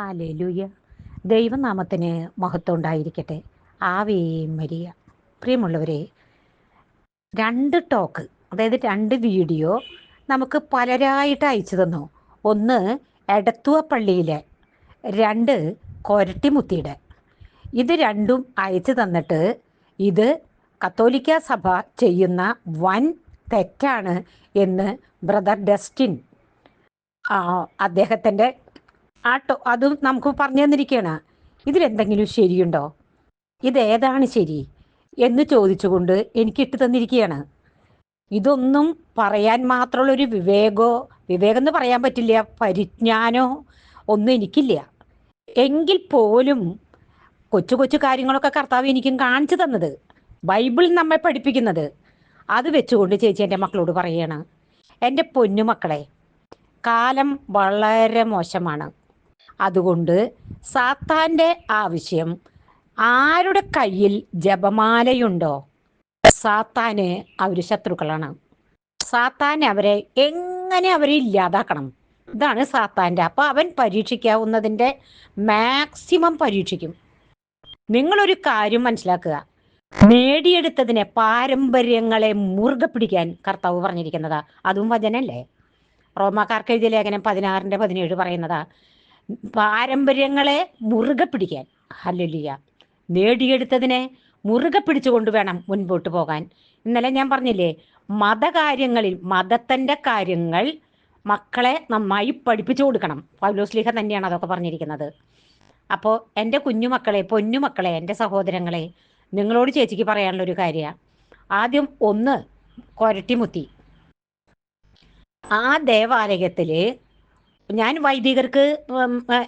Hallelujah. ദൈവനാമത്തിന് മഹത്വം ഉണ്ടായിരിക്കട്ടെ ആവേ മരിയ. പ്രിയമുള്ളവരെ രണ്ട് ടോക്ക് അതായത് രണ്ട് വീഡിയോ നമുക്ക് പലരായിട്ട് അയച്ചു തന്നു. ഒന്ന് എടത്തുവ പള്ളിയിലെ രണ്ട് കൊരട്ടിമുത്തിയുടെ. ഇത് രണ്ടും അയച്ചു തന്നിട്ട് ഇത് കത്തോലിക്ക സഭ ചെയ്യുന്ന വൻ തെറ്റാണ് എന്ന് ബ്രദർ ഡസ്റ്റിൻ അദ്ദേഹത്തിന്റെ ആ ടോ അതും നമുക്ക് പറഞ്ഞു തന്നിരിക്കുകയാണ് ഇതിലെന്തെങ്കിലും ശരിയുണ്ടോ? ഇതേതാണ് ശരി എന്ന് ചോദിച്ചുകൊണ്ട് എനിക്ക് ഇട്ട് തന്നിരിക്കുകയാണ് ഇതൊന്നും പറയാൻ മാത്രമുള്ളൊരു വിവേകോ വിവേകം എന്ന് പറയാൻ പറ്റില്ല പരിജ്ഞാനോ ഒന്നും എനിക്കില്ല. എങ്കിൽ പോലും കൊച്ചു കൊച്ചു കാര്യങ്ങളൊക്കെ കർത്താവ് എനിക്കും കാണിച്ചു തന്നത് ബൈബിൾ നമ്മെ പഠിപ്പിക്കുന്നത്. അത് വെച്ചുകൊണ്ട് ചേച്ചി എന്റെ മക്കളോട് പറയാണ് എന്റെ പൊന്നുമക്കളെ കാലം വളരെ മോശമാണ്. അതുകൊണ്ട് സാത്താന്റെ ആവശ്യം ആരുടെ കയ്യിൽ ജപമാലയുണ്ടോ? സാത്താന് അവർ ശത്രുക്കളാണ്. സാത്താൻ അവരെ എങ്ങനെ അവരെ ഇല്ലാതാക്കണം? ഇതാണ് സാത്താന്റെ അപ്പോൾ അവൻ പരീക്ഷിക്കാവുന്നതിന്റെ മാക്സിമം പരീക്ഷിക്കും. നിങ്ങളൊരു കാര്യം മനസ്സിലാക്കുക. നേടിയെടുത്തതിനെ പാരമ്പര്യങ്ങളെ മുറുകെ പിടിക്കാൻ കർത്താവ് പറഞ്ഞിരിക്കുന്നതാ. അതും വചനല്ലേ? റോമാക്കാർക്ക് എഴുതിയ ലേഖനം പതിനാറിന്റെ പതിനേഴ് പറയുന്നതാ. പാരമ്പര്യങ്ങളെ മുറുകെ പിടിക്കാൻ. ഹല്ലേലൂയ. നേടിയെടുത്തതിനെ മുറുകെ പിടിച്ചുകൊണ്ട് വേണം മുൻപോട്ട് പോകാൻ. ഇന്നലെ ഞാൻ പറഞ്ഞില്ലേ മതകാര്യങ്ങളിൽ മതത്തിന്റെ കാര്യങ്ങൾ മക്കളെ നന്നായി പഠിപ്പിച്ചു കൊടുക്കണം. പൗലോസ്ലിഹ തന്നെയാണ് അതൊക്കെ പറഞ്ഞിരിക്കുന്നത്. അപ്പോൾ എന്റെ കുഞ്ഞുമക്കളെ പൊന്നുമക്കളെ എന്റെ സഹോദരങ്ങളെ നിങ്ങളോട് ചേച്ചിക്ക് പറയാനുള്ള ഒരു കാര്യമാണ് ആദ്യം ഒന്ന് കൊരട്ടിമുത്തി. ആ ദേവാലയത്തിൽ ഞാൻ വൈദികർക്ക്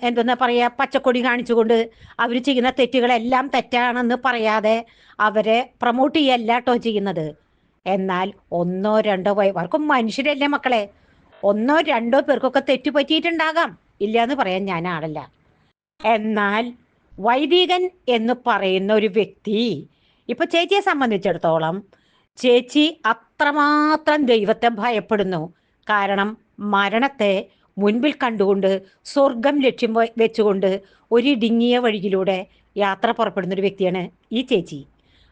എന്തെന്നാ പറയുക പച്ചക്കൊടി കാണിച്ചുകൊണ്ട് അവർ ചെയ്യുന്ന തെറ്റുകളെല്ലാം തെറ്റാണെന്ന് പറയാതെ അവരെ പ്രൊമോട്ട് ചെയ്യല്ല കേട്ടോ ചെയ്യുന്നത്. എന്നാൽ ഒന്നോ രണ്ടോ അവർക്കും മനുഷ്യരല്ലേ മക്കളെ? ഒന്നോ രണ്ടോ പേർക്കൊക്കെ തെറ്റ് പറ്റിയിട്ടുണ്ടാകാം. ഇല്ല എന്ന് പറയാൻ ഞാൻ ആളല്ല. എന്നാൽ വൈദികൻ എന്ന് പറയുന്ന ഒരു വ്യക്തി ഇപ്പൊ ചേച്ചിയെ സംബന്ധിച്ചിടത്തോളം ചേച്ചി അത്രമാത്രം ദൈവത്തെ ഭയപ്പെടുന്നു. കാരണം മരണത്തെ മുൻപിൽ കണ്ടുകൊണ്ട് സ്വർഗം ലക്ഷ്യം വെച്ചുകൊണ്ട് ഒരു ഇടുങ്ങിയ വഴിയിലൂടെ യാത്ര പുറപ്പെടുന്ന ഒരു വ്യക്തിയാണ് ഈ ചേച്ചി.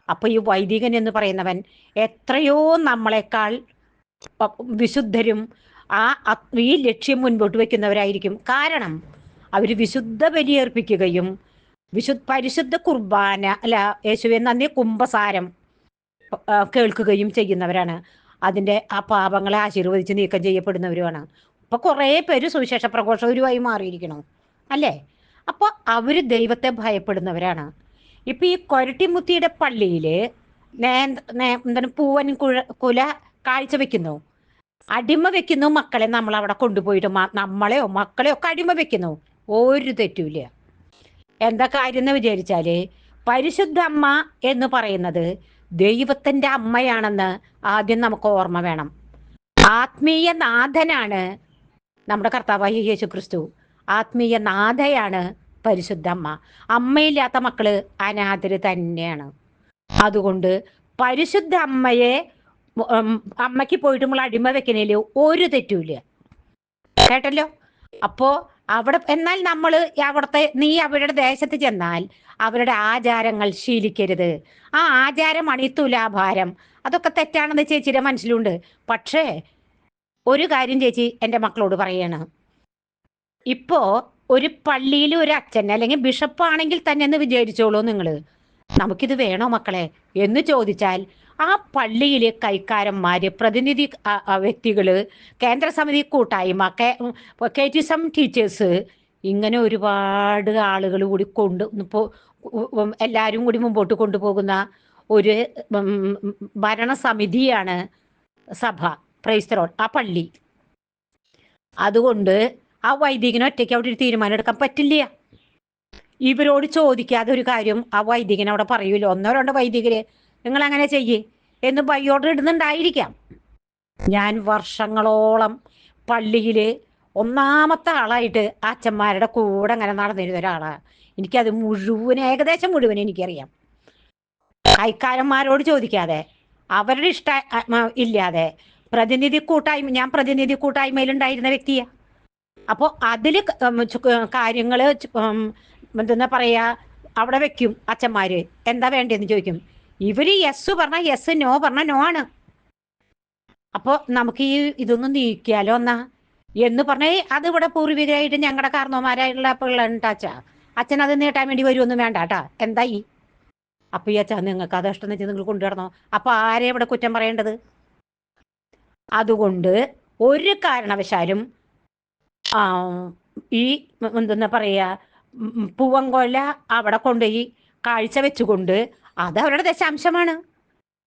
അപ്പൊ ഈ വൈദികൻ എന്ന് പറയുന്നവൻ എത്രയോ നമ്മളെക്കാൾ വിശുദ്ധരും ആ ഈ ലക്ഷ്യം മുൻപോട്ട് വെക്കുന്നവരായിരിക്കും. കാരണം അവർ വിശുദ്ധ ബലിയർപ്പിക്കുകയും വിശുദ്ധ പരിശുദ്ധ കുർബാന അല്ല യേശുവെ നന്ദി കുംഭസാരം കേൾക്കുകയും ചെയ്യുന്നവരാണ്. അതിന്റെ ആ പാപങ്ങളെ ആശീർവദിച്ച് നീക്കം ചെയ്യപ്പെടുന്നവരുമാണ്. ഇപ്പൊ കുറേ പേര് സുവിശേഷ പ്രഘോഷകരുമായി മാറിയിരിക്കണം. അല്ലേ? അപ്പോൾ അവർ ദൈവത്തെ ഭയപ്പെടുന്നവരാണ്. ഇപ്പൊ ഈ കൊരട്ടിമുത്തിയുടെ പള്ളിയിൽ എന്താണ് പൂവൻ കുഴ കുല കാഴ്ച വെക്കുന്നു. അടിമ വെക്കുന്നു മക്കളെ നമ്മൾ അവിടെ കൊണ്ടുപോയിട്ട് നമ്മളെയോ മക്കളെയോ ഒക്കെ അടിമ വെക്കുന്നു. ഒരു തെറ്റുമില്ല എന്താ കാര്യം എന്ന് വിചാരിച്ചാൽ പരിശുദ്ധ അമ്മ എന്ന് പറയുന്നത് ദൈവത്തിന്റെ അമ്മയാണെന്ന് ആദ്യം നമുക്ക് ഓർമ്മ വേണം. ആത്മീയ നാഥനാണ് നമ്മുടെ കർത്താവായ യേശു ക്രിസ്തു ആത്മീയ നാഥയാണ് പരിശുദ്ധ അമ്മ. അമ്മയില്ലാത്ത മക്കൾ അനാഥര് തന്നെയാണ്. അതുകൊണ്ട് പരിശുദ്ധ അമ്മയെ അമ്മയ്ക്ക് പോയിട്ട് നമ്മൾ അടിമ വെക്കണേൽ ഒരു തെറ്റുമില്ല കേട്ടല്ലോ? അപ്പോ അവിടെ എന്നാൽ നമ്മൾ അവിടുത്തെ നീ അവരുടെ ദേശത്ത് ചെന്നാൽ അവരുടെ ആചാരങ്ങൾ ശീലിക്കരുത്. ആ ആചാരം ഈ അതൊക്കെ തെറ്റാണെന്ന് ചേച്ചിയുടെ മനസ്സിലുണ്ട്. പക്ഷേ ഒരു കാര്യം ചേച്ചി എന്റെ മക്കളോട് പറയാണ്. ഇപ്പോ ഒരു പള്ളിയിൽ ഒരു അച്ഛൻ അല്ലെങ്കിൽ ബിഷപ്പ് ആണെങ്കിൽ തന്നെ എന്ന് വിചാരിച്ചോളൂ നിങ്ങൾ നമുക്കിത് വേണോ മക്കളെ? എന്ന് ചോദിച്ചാൽ ആ പള്ളിയിലെ കൈക്കാരന്മാര് പ്രതിനിധി വ്യക്തികൾ കേന്ദ്ര സമിതി കൂട്ടായ്മ കെ ടി സം ടീച്ചേഴ്സ് ഇങ്ങനെ ഒരുപാട് ആളുകൾ കൂടി കൊണ്ട് ഇപ്പോൾ എല്ലാവരും കൂടി മുമ്പോട്ട് കൊണ്ടുപോകുന്ന ഒരു ഭരണസമിതിയാണ് സഭ. പ്രൈസ്തറോൺ ആ പള്ളി. അതുകൊണ്ട് ആ വൈദികന് ഒറ്റയ്ക്ക് അവിടെ ഒരു തീരുമാനം എടുക്കാൻ പറ്റില്ല. ഇവരോട് ചോദിക്കാതെ ഒരു കാര്യം ആ വൈദികൻ അവിടെ പറയൂല? ഒന്നോ രണ്ടോ വൈദികര് നിങ്ങൾ അങ്ങനെ ചെയ്യേ എന്ന് ബൈ ഓർഡർ ഇടുന്നുണ്ടായിരിക്കാം. ഞാൻ വർഷങ്ങളോളം പള്ളിയിൽ ഒന്നാമത്തെ ആളായിട്ട് അച്ഛന്മാരുടെ കൂടെ അങ്ങനെ നടന്നിരുന്ന ഒരാളാണ് എനിക്കത് മുഴുവൻ ഏകദേശം മുഴുവൻ എനിക്കറിയാം. കൈക്കാരന്മാരോട് ചോദിക്കാതെ അവരുടെ ഇഷ്ട ഇല്ലാതെ പ്രതിനിധി കൂട്ടായ്മ ഞാൻ പ്രതിനിധി കൂട്ടായ്മയിൽ ഉണ്ടായിരുന്ന വ്യക്തിയാ. അപ്പോ അതിൽ കാര്യങ്ങൾ എന്താ പറയാ അവിടെ വെക്കും അച്ഛന്മാര്. എന്താ വേണ്ടതെന്ന് ചോദിക്കും. ഇവർ യെസ് പറഞ്ഞാൽ യെസ് നോ പറഞ്ഞാൽ നോ ആണ്. അപ്പോ നമുക്ക് ഈ ഇതൊന്നും നീക്കിയാലോ എന്നാ? എന്ന് പറഞ്ഞാൽ അത് ഇവിടെ പൂർവികരായിട്ട് ഞങ്ങളുടെ കാരണവന്മാരായിട്ടുള്ള പിള്ളേണ്ടാച്ച അച്ഛൻ അത് നീട്ടാൻ വേണ്ടി വരുമൊന്നും വേണ്ട കേട്ടാ എന്തായി അപ്പൊ ഈ അച്ഛാ നിങ്ങൾക്ക് അത് ഇഷ്ടം നിങ്ങൾ കൊണ്ടുവരണോ? അപ്പൊ ആരെ ഇവിടെ കുറ്റം പറയേണ്ടത്? അതുകൊണ്ട് ഒരു കാരണവശാലും ഈ എന്താ പറയാ പൂവങ്കോല അവിടെ കൊണ്ടുപോയി കാഴ്ച വെച്ചുകൊണ്ട് അത് അവരുടെ ദശാംശമാണ്.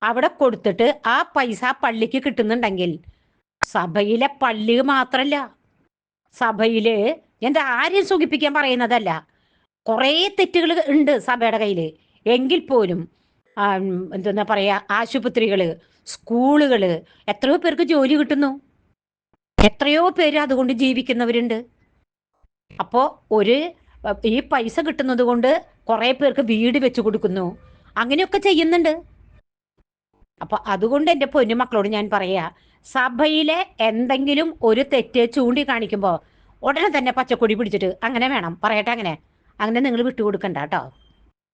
അവിടെ കൊടുത്തിട്ട് ആ പൈസ പള്ളിക്ക് കിട്ടുന്നുണ്ടെങ്കിൽ സഭയിലെ പള്ളി മാത്രല്ല സഭയിൽ എന്താ ആരെയും സൂചിപ്പിക്കാൻ പറയുന്നതല്ല. കുറേ തെറ്റുകൾ ഉണ്ട് സഭയുടെ കയ്യിൽ എങ്കിൽ പോലും എന്താ എന്തെന്നാ പറയാ ആശുപത്രികൾ സ്കൂളുകൾ എത്രയോ പേർക്ക് ജോലി കിട്ടുന്നു. എത്രയോ പേര് അതുകൊണ്ട് ജീവിക്കുന്നവരുണ്ട്. അപ്പോൾ ഒരു ഈ പൈസ കിട്ടുന്നത് കൊണ്ട് കുറെ പേർക്ക് വീട് വെച്ചു കൊടുക്കുന്നു. അങ്ങനെയൊക്കെ ചെയ്യുന്നുണ്ട്. അപ്പൊ അതുകൊണ്ട് എന്റെ പൊന്നു മക്കളോട് ഞാൻ പറയാ സഭയിലെ എന്തെങ്കിലും ഒരു തെറ്റ് ചൂണ്ടിക്കാണിക്കുമ്പോൾ ഉടനെ തന്നെ പച്ചക്കൊടി പിടിച്ചിട്ട് അങ്ങനെ വേണം പറയട്ടെ അങ്ങനെ. അങ്ങനെ നിങ്ങൾ വിട്ടുകൊടുക്കണ്ട കേട്ടോ.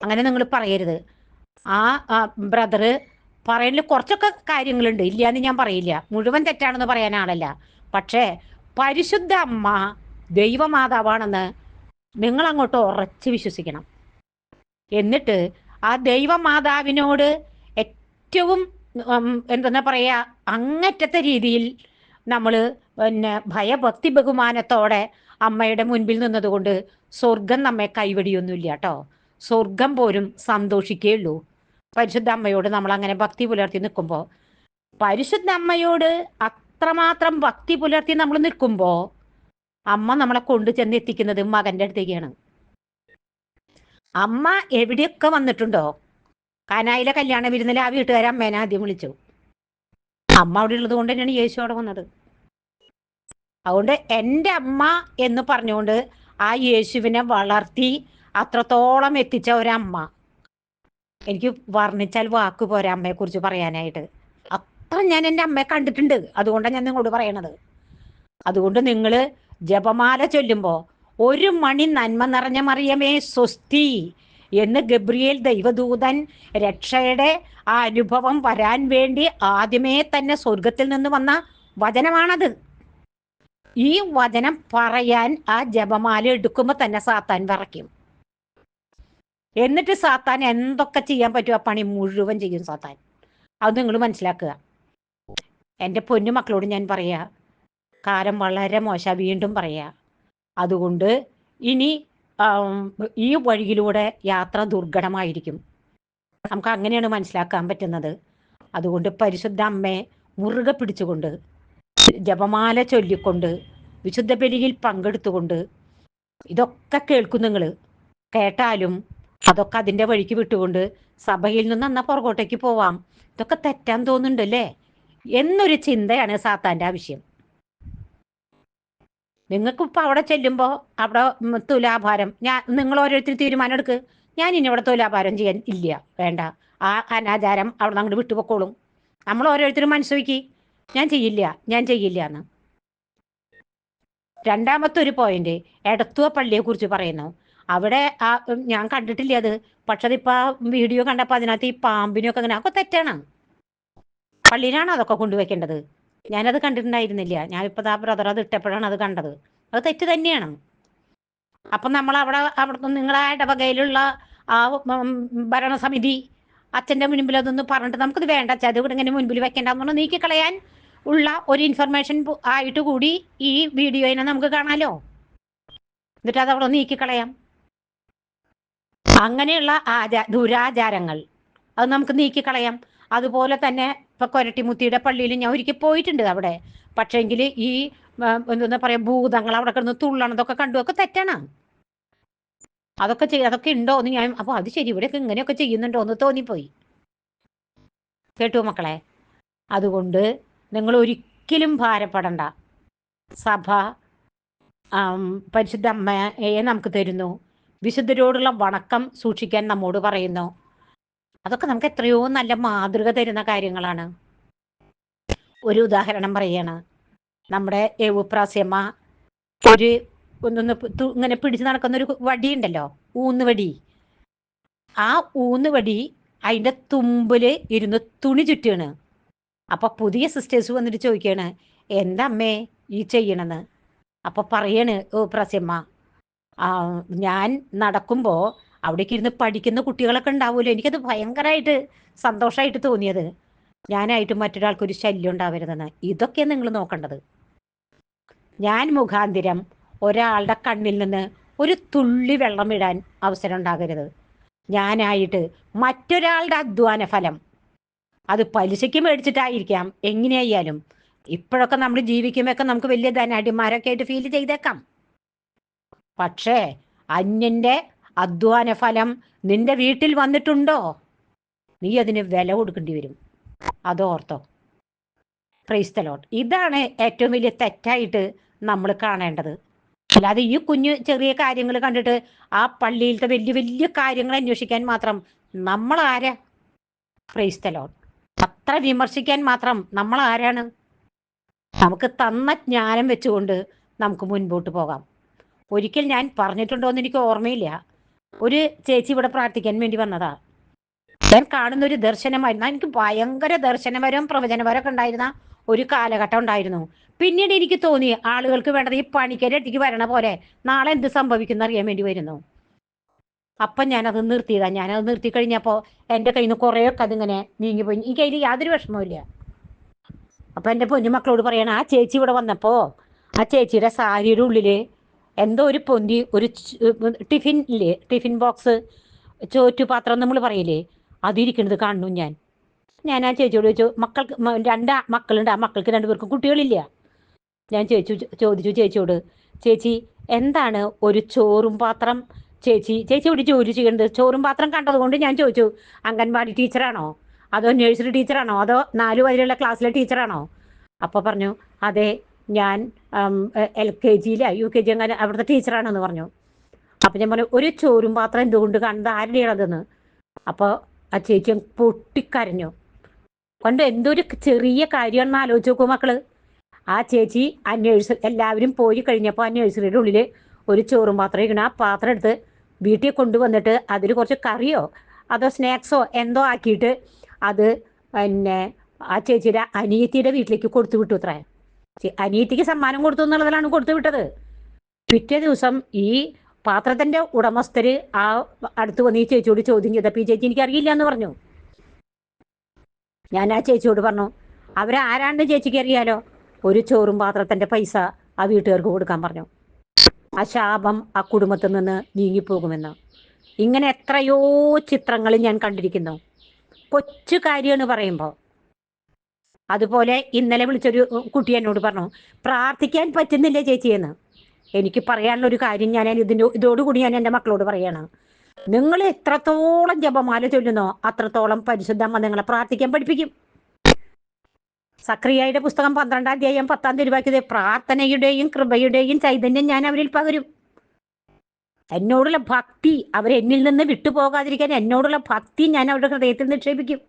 അങ്ങനെ നിങ്ങൾ പറയരുത്. ആ ബ്രദറ് പറയുന്നതിൽ കുറച്ചൊക്കെ കാര്യങ്ങളുണ്ട്. ഇല്ല എന്ന് ഞാൻ പറയില്ല. മുഴുവൻ തെറ്റാണെന്ന് പറയാൻ ആളല്ല. പക്ഷേ പരിശുദ്ധ അമ്മ ദൈവമാതാവാണെന്ന് നിങ്ങൾ അങ്ങോട്ട് ഉറച്ച് വിശ്വസിക്കണം. എന്നിട്ട് ആ ദൈവമാതാവിനോട് ഏറ്റവും എന്താ എന്തെന്നാ പറയാ അങ്ങറ്റത്തെ രീതിയിൽ നമ്മൾ പിന്നെ ഭയഭക്തി ബഹുമാനത്തോടെ അമ്മയുടെ മുൻപിൽ നിന്നതുകൊണ്ട് സ്വർഗം നമ്മെ കൈവടിയൊന്നുമില്ല കേട്ടോ. സ്വർഗം പോലും സന്തോഷിക്കുകയുള്ളൂ പരിശുദ്ധ അമ്മയോട് നമ്മൾ അങ്ങനെ ഭക്തി പുലർത്തി നിൽക്കുമ്പോൾ പരിശുദ്ധ അമ്മയോട് അത്രമാത്രം ഭക്തി പുലർത്തി നമ്മൾ നിൽക്കുമ്പോൾ അമ്മ നമ്മളെ കൊണ്ടു ചെന്ന് എത്തിക്കുന്നത് മകന്റെ അടുത്തേക്കാണ്. അമ്മ എവിടെയൊക്കെ വന്നിട്ടുണ്ടോ? കനായിലെ കല്യാണ വിരുന്നിൽ ആ വീട്ടുകാരെ അമ്മേനെ ആദ്യം വിളിച്ചു. അമ്മ അവിടെ ഉള്ളത് കൊണ്ട് തന്നെയാണ് യേശു അവിടെ വന്നത്. അതുകൊണ്ട് എന്റെ അമ്മ എന്ന് പറഞ്ഞുകൊണ്ട് ആ യേശുവിനെ വളർത്തി അത്രത്തോളം എത്തിച്ച ഒരമ്മ. എനിക്ക് വർണിച്ചാൽ വാക്ക് പോരാ അമ്മയെ കുറിച്ച് പറയാനായിട്ട്. അത്ര ഞാൻ എന്റെ അമ്മയെ കണ്ടിട്ടുണ്ട്. അതുകൊണ്ടാണ് ഞാൻ നിങ്ങളോട് പറയണത്. അതുകൊണ്ട് നിങ്ങൾ ജപമാല ചൊല്ലുമ്പോൾ ഒരു മണി നന്മ നിറഞ്ഞ മറിയമേ സ്വസ്തി എന്ന് ഗബ്രിയേൽ ദൈവദൂതൻ രക്ഷയുടെ ആ അനുഭവം വരാൻ വേണ്ടി ആദ്യമേ തന്നെ സ്വർഗത്തിൽ നിന്ന് വന്ന വചനമാണത്. ഈ വചനം പറയാൻ ആ ജപമാല എടുക്കുമ്പോൾ തന്നെ സാത്താൻ വിറയ്ക്കും. എന്നിട്ട് സാത്താൻ എന്തൊക്കെ ചെയ്യാൻ പറ്റുമോ ആ പണി മുഴുവൻ ചെയ്യും സാത്താൻ. അത് നിങ്ങൾ മനസ്സിലാക്കുക. എന്റെ പൊന്നു മക്കളോട് ഞാൻ പറയാ കാലം വളരെ മോശ വീണ്ടും പറയാ. അതുകൊണ്ട് ഇനി ഈ വഴിയിലൂടെ യാത്ര ദുർഘടമായിരിക്കും. നമുക്ക് അങ്ങനെയാണ് മനസ്സിലാക്കാൻ പറ്റുന്നത്. അതുകൊണ്ട് പരിശുദ്ധ അമ്മയെ മുറുകെ പിടിച്ചുകൊണ്ട് ജപമാല ചൊല്ലിക്കൊണ്ട് വിശുദ്ധ ബലിയിൽ പങ്കെടുത്തുകൊണ്ട് ഇതൊക്കെ കേൾക്കും നിങ്ങൾ കേട്ടാലും അതൊക്കെ അതിന്റെ വഴിക്ക് വിട്ടുകൊണ്ട് സഭയിൽ നിന്ന് എന്നാ പുറകോട്ടേക്ക് പോവാം. ഇതൊക്കെ തെറ്റാൻ തോന്നുന്നുണ്ടല്ലേ? എന്നൊരു ചിന്തയാണ് സാത്താന്റെ ആവശ്യം. നിങ്ങൾക്ക് ഇപ്പൊ അവിടെ ചെല്ലുമ്പോൾ അവിടെ തുലാഭാരം ഞാൻ നിങ്ങൾ ഓരോരുത്തർ തീരുമാനം എടുക്ക്. ഞാൻ ഇനി ഇവിടെ തുലാഭാരം ചെയ്യാൻ ഇല്ല വേണ്ട. ആ അനാചാരം അവിടെ അങ്ങോട്ട് വിട്ടുപൊക്കോളും. നമ്മൾ ഓരോരുത്തരും മനസ്സുവെക്കി ഞാൻ ചെയ്യില്ല ഞാൻ ചെയ്യില്ല എന്ന്. രണ്ടാമത്തെ ഒരു പോയിന്റ് എടത്തുവ പള്ളിയെ കുറിച്ച് പറയുന്നു. അവിടെ ആ ഞാൻ കണ്ടിട്ടില്ല അത്? പക്ഷെ അതിപ്പോ ആ വീഡിയോ കണ്ടപ്പോൾ അതിനകത്ത് ഈ പാമ്പിനൊക്കെ അങ്ങനെ അതൊക്കെ തെറ്റാണ്. പള്ളിയിലാണോ അതൊക്കെ കൊണ്ടുവയ്ക്കേണ്ടത്? ഞാനത് കണ്ടിട്ടുണ്ടായിരുന്നില്ല. ഇപ്പൊ ആ ബ്രദർ അത് ഇട്ടപ്പോഴാണ് അത് കണ്ടത്. അത് തെറ്റ് തന്നെയാണ്. അപ്പൊ നമ്മൾ അവിടെ അവിടെ നിങ്ങളെ ഇടവകയിലുള്ള ആ ഭരണസമിതി അച്ഛന്റെ മുൻപിൽ അതൊന്ന് പറഞ്ഞിട്ട് നമുക്കത് വേണ്ട. അച്ഛാ അത് ഇവിടെ ഇങ്ങനെ മുൻപിൽ വെക്കേണ്ടെന്ന് നീക്കിക്കളയാൻ ഉള്ള ഒരു ഇൻഫർമേഷൻ ആയിട്ട് കൂടി ഈ വീഡിയോയിനെ നമുക്ക് കാണാലോ? എന്നിട്ട് അത് അവിടെ നീക്കിക്കളയാം. അങ്ങനെയുള്ള ആചാ ദുരാചാരങ്ങൾ. അത് നമുക്ക് നീക്കിക്കളയാം. അതുപോലെ തന്നെ ഇപ്പൊ കൊരട്ടിമുത്തിയുടെ പള്ളിയിൽ ഞാൻ ഒരിക്കൽ പോയിട്ടുണ്ട് അവിടെ. പക്ഷേങ്കിൽ ഈ എന്താ പറയാ ഭൂതങ്ങൾ അവിടെ കിടന്ന് തുള്ളണതൊക്കെ കണ്ടു. ഒക്കെ തെറ്റാണ്. അതൊക്കെ ചെയ്യ അതൊക്കെ ഉണ്ടോ എന്ന് ഞാൻ അപ്പൊ അത് ശരി ഇവിടെയൊക്കെ ഇങ്ങനെയൊക്കെ ചെയ്യുന്നുണ്ടോ എന്ന് തോന്നിപ്പോയി. കേട്ടു മക്കളെ? അതുകൊണ്ട് നിങ്ങൾ ഒരിക്കലും ഭാരപ്പെടണ്ട. സഭ പരിശുദ്ധ അമ്മയെ നമുക്ക് തരുന്നു. വിശുദ്ധരോടുള്ള വണക്കം സൂക്ഷിക്കാൻ നമ്മോട് പറയുന്നു. അതൊക്കെ നമുക്ക് എത്രയോ നല്ല മാതൃക തരുന്ന കാര്യങ്ങളാണ്. ഒരു ഉദാഹരണം പറയാണ്. നമ്മുടെ ഏവുപ്രാസ്യമ്മ ഒരു ഒന്നൊന്ന് ഇങ്ങനെ പിടിച്ചു നടക്കുന്ന ഒരു വടി ഉണ്ടല്ലോ ഊന്നുവടി. ആ ഊന്നുവടി അതിന്റെ തുമ്പിൽ ഇരുന്ന് തുണി ചുറ്റാണ് അപ്പൊ പുതിയ സിസ്റ്റേഴ്സ് വന്നിട്ട് ചോദിക്കാണ് എന്താ അമ്മേ ഈ ചെയ്യണെന്ന് അപ്പൊ പറയാണ് ഓ ഞാൻ നടക്കുമ്പോൾ അവിടേക്ക് ഇരുന്ന് പഠിക്കുന്ന കുട്ടികളൊക്കെ ഉണ്ടാവുമല്ലോ എനിക്കത് ഭയങ്കരമായിട്ട് സന്തോഷമായിട്ട് തോന്നിയത്. ഞാനായിട്ട് മറ്റൊരാൾക്ക് ഒരു ശല്യം ഉണ്ടാവരുതെന്ന്. ഇതൊക്കെ നിങ്ങൾ നോക്കേണ്ടത്. ഞാൻ മുഖാന്തിരം ഒരാളുടെ കണ്ണിൽ നിന്ന് ഒരു തുള്ളി വെള്ളം ഇടാൻ അവസരം ഉണ്ടാകരുത്. ഞാനായിട്ട് മറ്റൊരാളുടെ അധ്വാന ഫലം. അത് പലിശയ്ക്ക് മേടിച്ചിട്ടായിരിക്കാം. എങ്ങനെയായാലും. ഇപ്പോഴൊക്കെ നമ്മൾ ജീവിക്കുമ്പോഴൊക്കെ നമുക്ക് വലിയ ധനാഢ്യന്മാരൊക്കെ ആയിട്ട് ഫീൽ ചെയ്തേക്കാം. പക്ഷേ അന്യന്റെ അധ്വാന ഫലം നിന്റെ വീട്ടിൽ വന്നിട്ടുണ്ടോ? നീ അതിന് വില കൊടുക്കേണ്ടി വരും. അതോർത്തോ ക്രൈസ്തലോട്ട് ഇതാണ് ഏറ്റവും വലിയ തെറ്റായിട്ട് നമ്മൾ കാണേണ്ടത്. അല്ലാതെ ഈ കുഞ്ഞു ചെറിയ കാര്യങ്ങൾ കണ്ടിട്ട് ആ പള്ളിയിലത്തെ വലിയ വലിയ കാര്യങ്ങൾ അന്വേഷിക്കാൻ മാത്രം നമ്മൾ ആരാ? ക്രൈസ്തലോട്ട് അത്ര വിമർശിക്കാൻ മാത്രം നമ്മൾ ആരാണ്? നമുക്ക് തന്ന ജ്ഞാനം വെച്ചുകൊണ്ട് നമുക്ക് മുൻപോട്ട് പോകാം. ഒരിക്കൽ ഞാൻ പറഞ്ഞിട്ടുണ്ടോ എന്ന് എനിക്ക് ഓർമ്മയില്ല. ഒരു ചേച്ചി ഇവിടെ പ്രാർത്ഥിക്കാൻ വേണ്ടി വന്നതാ. ഞാൻ കാണുന്ന ഒരു ദർശനമായിരുന്നു. എനിക്ക് ഭയങ്കര ദർശനപരവും പ്രവചനപരമൊക്കെ ഉണ്ടായിരുന്ന ഒരു കാലഘട്ടം ഉണ്ടായിരുന്നു. പിന്നീട് എനിക്ക് തോന്നി ആളുകൾക്ക് വേണ്ടത് ഈ പണിക്കരട്ടിക്ക് വരണ പോലെ നാളെ എന്ത് സംഭവിക്കുന്ന അറിയാൻ വേണ്ടി വരുന്നു. അപ്പം ഞാനത് നിർത്തിയതാ. ഞാനത് നിർത്തി കഴിഞ്ഞപ്പോൾ എന്റെ കയ്യിൽ നിന്ന് കുറേയൊക്കെ അതിങ്ങനെ നീങ്ങിപ്പോയി എനിക്ക് അതിൽ യാതൊരു വിഷമവും അപ്പൊ എന്റെ പൊന്നുമക്കളോട് പറയണം ആ ചേച്ചി ഇവിടെ വന്നപ്പോൾ ആ ചേച്ചിയുടെ സാരിയുടെ ഉള്ളിൽ എന്തോ ഒരു പൊന്തി ഒരു ടിഫിൻ ഇല്ലേ? ടിഫിൻ ബോക്സ് ചോറ്റുപാത്രം നമ്മൾ പറയില്ലേ? അതിരിക്കുന്നത് കാണുന്നു ഞാൻ. ഞാൻ ആ ചേച്ചിയോട് ചോദിച്ചു മക്കൾക്ക് രണ്ട് മക്കളുണ്ട്. ആ മക്കൾക്ക് രണ്ടുപേർക്കും കുട്ടികളില്ല? ഞാൻ ചേച്ചു ചോദിച്ചു ചേച്ചിയോട് ചേച്ചി എന്താണ് ഒരു ചോറും പാത്രം? ചേച്ചി ചേച്ചി ഇവിടെ ജോലി ചെയ്യുന്നത് ചോറും പാത്രം കണ്ടതുകൊണ്ട് ഞാൻ ചോദിച്ചു അംഗൻവാടി ടീച്ചറാണോ? അതോ നഴ്സറി ടീച്ചറാണോ? അതോ നാലു വരെയുള്ള ക്ലാസ്സിലെ ടീച്ചറാണോ? അപ്പോൾ പറഞ്ഞു അതെ ഞാൻ എൽ കെ ജിയിലെ യു കെ ജി അങ്ങനെ അവിടുത്തെ ടീച്ചറാണെന്ന് പറഞ്ഞു. അപ്പം ഞാൻ പറഞ്ഞു ഒരു ചോറും പാത്രം എന്തുകൊണ്ട് കണ്ടത് ആരുടെയാണതെന്ന് അപ്പോൾ ആ ചേച്ചി പൊട്ടിക്കരഞ്ഞു. കൊണ്ട് എന്തൊരു ചെറിയ കാര്യമാണെന്ന് ആലോചിച്ച് നോക്കൂ മക്കൾ. ആ ചേച്ചി ആ എല്ലാവരും പോയി കഴിഞ്ഞപ്പോൾ ആ ഉള്ളിൽ ഒരു ചോറും പാത്രം ഇരിക്കണം ആ പാത്രം എടുത്ത് വീട്ടിൽ കൊണ്ടുവന്നിട്ട് അതിൽ കുറച്ച് കറിയോ അതോ സ്നാക്സോ എന്തോ ആക്കിയിട്ട് അത് പിന്നെ ആ ചേച്ചിയുടെ അനിയത്തിയുടെ വീട്ടിലേക്ക് കൊടുത്തു വിട്ടു അത്രേ. അനിയത്തിക്ക് സമ്മാനം കൊടുത്തു എന്നുള്ളതിലാണ് കൊടുത്തു വിട്ടത്. പിറ്റേ ദിവസം ഈ പാത്രത്തിന്റെ ഉടമസ്ഥര് ആ അടുത്ത് വന്ന് ഈ ചേച്ചിയോട് ചോദ്യം ചെയ്തപ്പോൾ ഈ ചേച്ചി എനിക്ക് അറിയില്ല എന്ന് പറഞ്ഞു. ഞാൻ ആ ചേച്ചിയോട് പറഞ്ഞു അവരാരാണെന്ന് ചേച്ചിക്ക് അറിയാലോ? ഒരു ചോറും പാത്രത്തിന്റെ പൈസ ആ വീട്ടുകാർക്ക് കൊടുക്കാൻ പറഞ്ഞു. ആ ശാപം ആ കുടുംബത്തിൽ നിന്ന് നീങ്ങിപ്പോകുമെന്ന്. ഇങ്ങനെ എത്രയോ ചിത്രങ്ങൾ ഞാൻ കണ്ടിരിക്കുന്നു. കൊച്ചു കാര്യമാണ് പറയുമ്പോൾ അതുപോലെ ഇന്നലെ വിളിച്ചൊരു കുട്ടി എന്നോട് പറഞ്ഞു പ്രാർത്ഥിക്കാൻ പറ്റുന്നില്ല ചേച്ചിയെന്ന് എനിക്ക് പറയാനുള്ള ഒരു കാര്യം ഞാൻ ഇതിന്റെ ഇതോടുകൂടി ഞാൻ എന്റെ മക്കളോട് പറയാണ്. നിങ്ങൾ എത്രത്തോളം ജപമാല ചൊല്ലുന്നോ അത്രത്തോളം പരിശുദ്ധമ്മ നിങ്ങളെ പ്രാർത്ഥിക്കാൻ പഠിപ്പിക്കും. സക്രിയയുടെ പുസ്തകം പന്ത്രണ്ടാം അധ്യായം പത്താം തിരുവാക്കിയത് പ്രാർത്ഥനയുടെയും കൃപയുടെയും ചൈതന്യം ഞാൻ അവരിൽ പകരും. എന്നോടുള്ള ഭക്തി അവരെന്നിൽ നിന്ന് വിട്ടുപോകാതിരിക്കാൻ എന്നോടുള്ള ഭക്തി ഞാൻ അവരുടെ ഹൃദയത്തിൽ നിക്ഷേപിക്കും.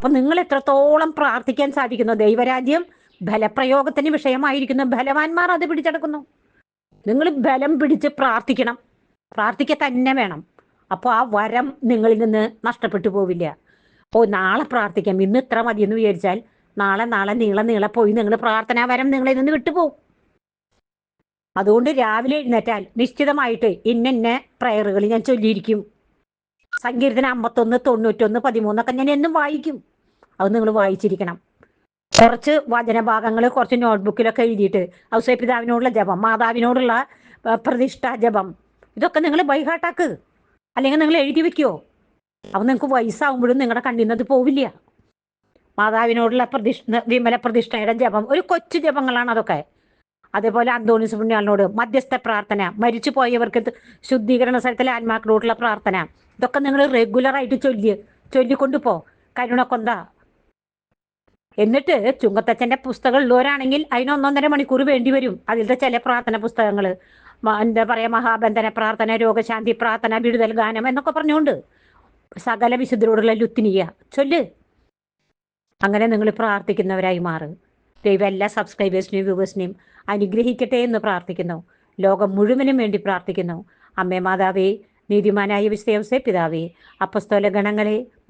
അപ്പൊ നിങ്ങൾ എത്രത്തോളം പ്രാർത്ഥിക്കാൻ സാധിക്കുന്നു? ദൈവരാജ്യം ബലപ്രയോഗത്തിന് വിഷയമായിരിക്കുന്നു. ബലവാന്മാർ അത് പിടിച്ചെടുക്കുന്നു. നിങ്ങൾ ബലം പിടിച്ച് പ്രാർത്ഥിക്കണം. പ്രാർത്ഥിക്ക തന്നെ വേണം. അപ്പോൾ ആ വരം നിങ്ങളിൽ നിന്ന് നഷ്ടപ്പെട്ടു പോവില്ല. ഓ നാളെ പ്രാർത്ഥിക്കാം. ഇന്ന് ഇത്ര മതി എന്ന് വിചാരിച്ചാൽ നാളെ നാളെ നീളെ നീളെ പോയി നിങ്ങൾ പ്രാർത്ഥനാ വരം നിങ്ങളിൽ നിന്ന് വിട്ടുപോകും അതുകൊണ്ട് രാവിലെ എഴുന്നേറ്റാൽ നിശ്ചിതമായിട്ട് ഇന്ന പ്രയറുകൾ ഞാൻ ചൊല്ലിയിരിക്കും. സങ്കീർത്തന അമ്പത്തൊന്ന് തൊണ്ണൂറ്റൊന്ന് പതിമൂന്നൊക്കെ ഞാൻ എന്നും വായിക്കും. അത് നിങ്ങൾ വായിച്ചിരിക്കണം. കുറച്ച് വചനഭാഗങ്ങൾ കുറച്ച് നോട്ട്ബുക്കിലൊക്കെ എഴുതിയിട്ട് ഔസേ പിതാവിനോടുള്ള ജപം മാതാവിനോടുള്ള പ്രതിഷ്ഠ ജപം ഇതൊക്കെ നിങ്ങൾ ബൈഹാട്ടാക്ക് അല്ലെങ്കിൽ നിങ്ങൾ എഴുതി വെക്കുമോ അപ്പം നിങ്ങൾക്ക് വയസ്സാവുമ്പോഴും നിങ്ങളുടെ കണ്ണിൽ നിന്ന് അത് പോവില്ല. മാതാവിനോടുള്ള പ്രതിഷ്ഠ വിമല പ്രതിഷ്ഠയുടെ ജപം ഒരു കൊച്ചു ജപങ്ങളാണ് അതൊക്കെ. അതേപോലെ അന്തോണിസ് പുണ്യാളിനോട് മധ്യസ്ഥ പ്രാർത്ഥന മരിച്ചു പോയവർക്ക് ശുദ്ധീകരണ സ്ഥലത്തിലെ ആത്മാക്കളോടുള്ള പ്രാർത്ഥന ഇതൊക്കെ നിങ്ങൾ റെഗുലറായിട്ട് ചൊല്ലി ചൊല്ലിക്കൊണ്ടു പോ. കരുണക്കൊന്ത എന്നിട്ട് ചുങ്കത്തച്ഛന്റെ പുസ്തകം ഉള്ളവരാണെങ്കിൽ അതിന് ഒന്നൊന്നര മണിക്കൂർ വേണ്ടി വരും. അതിലത്തെ ചില പ്രാർത്ഥന പുസ്തകങ്ങൾ എന്താ പറയുക മഹാബന്ധന പ്രാർത്ഥന രോഗശാന്തി പ്രാർത്ഥന വിടുതൽ ഗാനം എന്നൊക്കെ പറഞ്ഞുകൊണ്ട് സകല വിശുദ്ധരോടുള്ള ലുത്തിനിയ. ചൊല്ല്. അങ്ങനെ നിങ്ങൾ പ്രാർത്ഥിക്കുന്നവരായി മാറ്. ദൈവം എല്ലാ സബ്സ്ക്രൈബേഴ്സിനെയും വ്യൂവേഴ്സിനെയും അനുഗ്രഹിക്കട്ടെ എന്ന് പ്രാർത്ഥിക്കുന്നു. ലോകം മുഴുവനും വേണ്ടി പ്രാർത്ഥിക്കുന്നു. അമ്മേ മാതാവേ നീതിമാനായ വിശ്വസേ പിതാവേ അപ്പസ്തോല ഗണങ്ങളെ